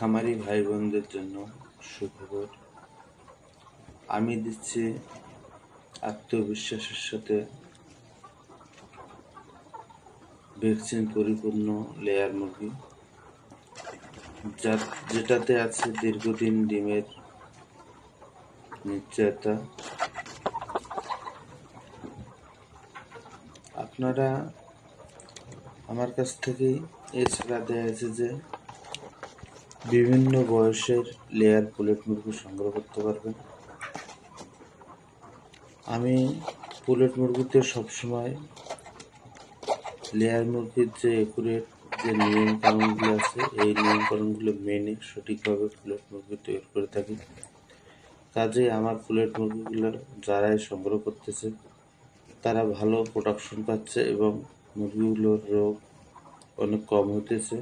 খামারি ভাই বোনদের জন্য সুখবর। আমি দিচ্ছি আত্মবিশ্বাসের সাথে ভ্যাকসিন পরিপূর্ণ লেয়ার মুরগি। যা যেটাতে আছে দীর্ঘদিন ডিমের নিশ্চয়তা। আপনারা আমার কাছ থেকেই এছাড়া দেওয়া আছে যে বিভিন্ন বয়সের লেয়ার পুলেট মুরগি সংগ্রহ করতে পারবেন। আমি পুলেট মুরগিতে সবসময় লেয়ার মুরগির যে একুরেট যে নিয়ম কানুনগুলো আছে, এই নিয়ম কানুনগুলো মেনে সঠিকভাবে পুলেট মুরগি তৈরি করে থাকি। কাজে আমার পুলেট মুরগিগুলো যারাই সংগ্রহ করতেছে, তারা ভালো প্রোডাকশন পাচ্ছে এবং মুরগিগুলোর রোগ অনেক কম হতেছে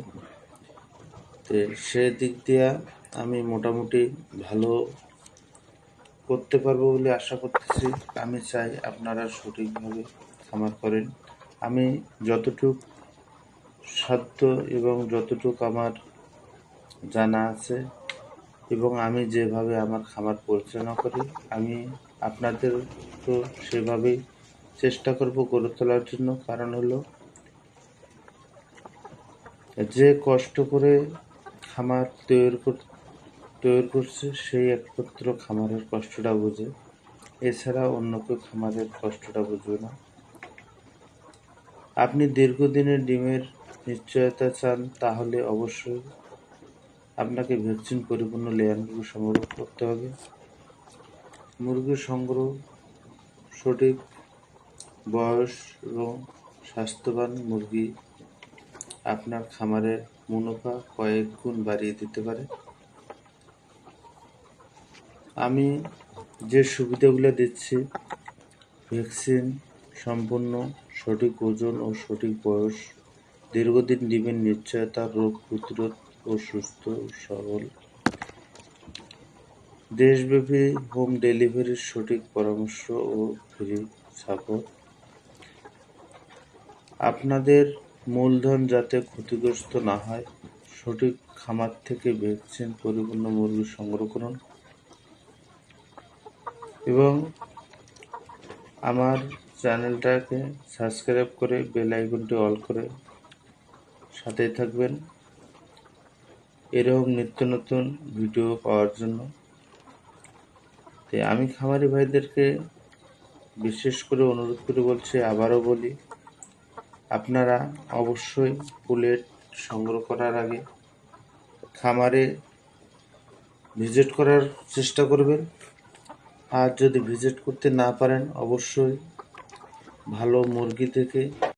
তো সেদিক দিয়ে আমি মোটামুটি ভালো করতে পারব বলে আশা করতেছি। আমি চাই আপনারা সঠিকভাবে খামার করেন। আমি যতটুক সাধ্য এবং যতটুক আমার জানা আছে এবং আমি যেভাবে আমার খামার পরিচালনা করি, আমি আপনাদের তো সেভাবেই চেষ্টা করব গড়ে তোলার জন্য। কারণ হলো যে কষ্ট করে খামার তৈরি কর, তৈরি করছে, সেই একমাত্র খামারের কষ্টটা বোঝে। এছাড়া অন্য কেউ খামারের কষ্টটা বুঝবে না। আপনি দীর্ঘদিনের ডিমের নিশ্চয়তা চান, তাহলে অবশ্যই আপনাকে ভ্যাকসিন পরিপূর্ণ লেয়ারগুলো সংগ্রহ করতে হবে। মুরগির সংগ্রহ সঠিক বয়স এবং স্বাস্থ্যবান মুরগি আপনার খামারের মুনাফা কয়েক গুণ বাড়িয়ে দিতে পারে। আমি যে সুবিধাগুলো দিচ্ছি, ভ্যাকসিন সম্পূর্ণ, সঠিক ওজন ও সঠিক বয়স, দীর্ঘদিন ডিমের নিশ্চয়তা রোগ প্রতিরোধ ও সুস্থ সবল। দেশব্যাপী হোম ডেলিভারির সঠিক পরামর্শ ও ফ্রি সাপোর্ট। আপনাদের মূলধন যাতে ক্ষতিগ্রস্ত না হয়, সঠিক খামার থেকে ভ্যাকসিন পরিপূর্ণ মুরগি সংগ্রহ করুন। এবং আমার চ্যানেলটাকে সাবস্ক্রাইব করে বেল আইকনটি অল করে সাথেই থাকবেন। এরকম নিত্য নতুন ভিডিও পাওয়ার জন্য। তাই আমি খামারি ভাইদেরকে বিশেষ করে অনুরোধ করে বলছি, আবারও বলি আপনারা অবশ্যই ফুলের সংগ্রহ করার আগে খামারে ভিজিট করার চেষ্টা করবেন। আর যদি ভিজিট করতে না পারেন, অবশ্যই ভালো মুরগি থেকে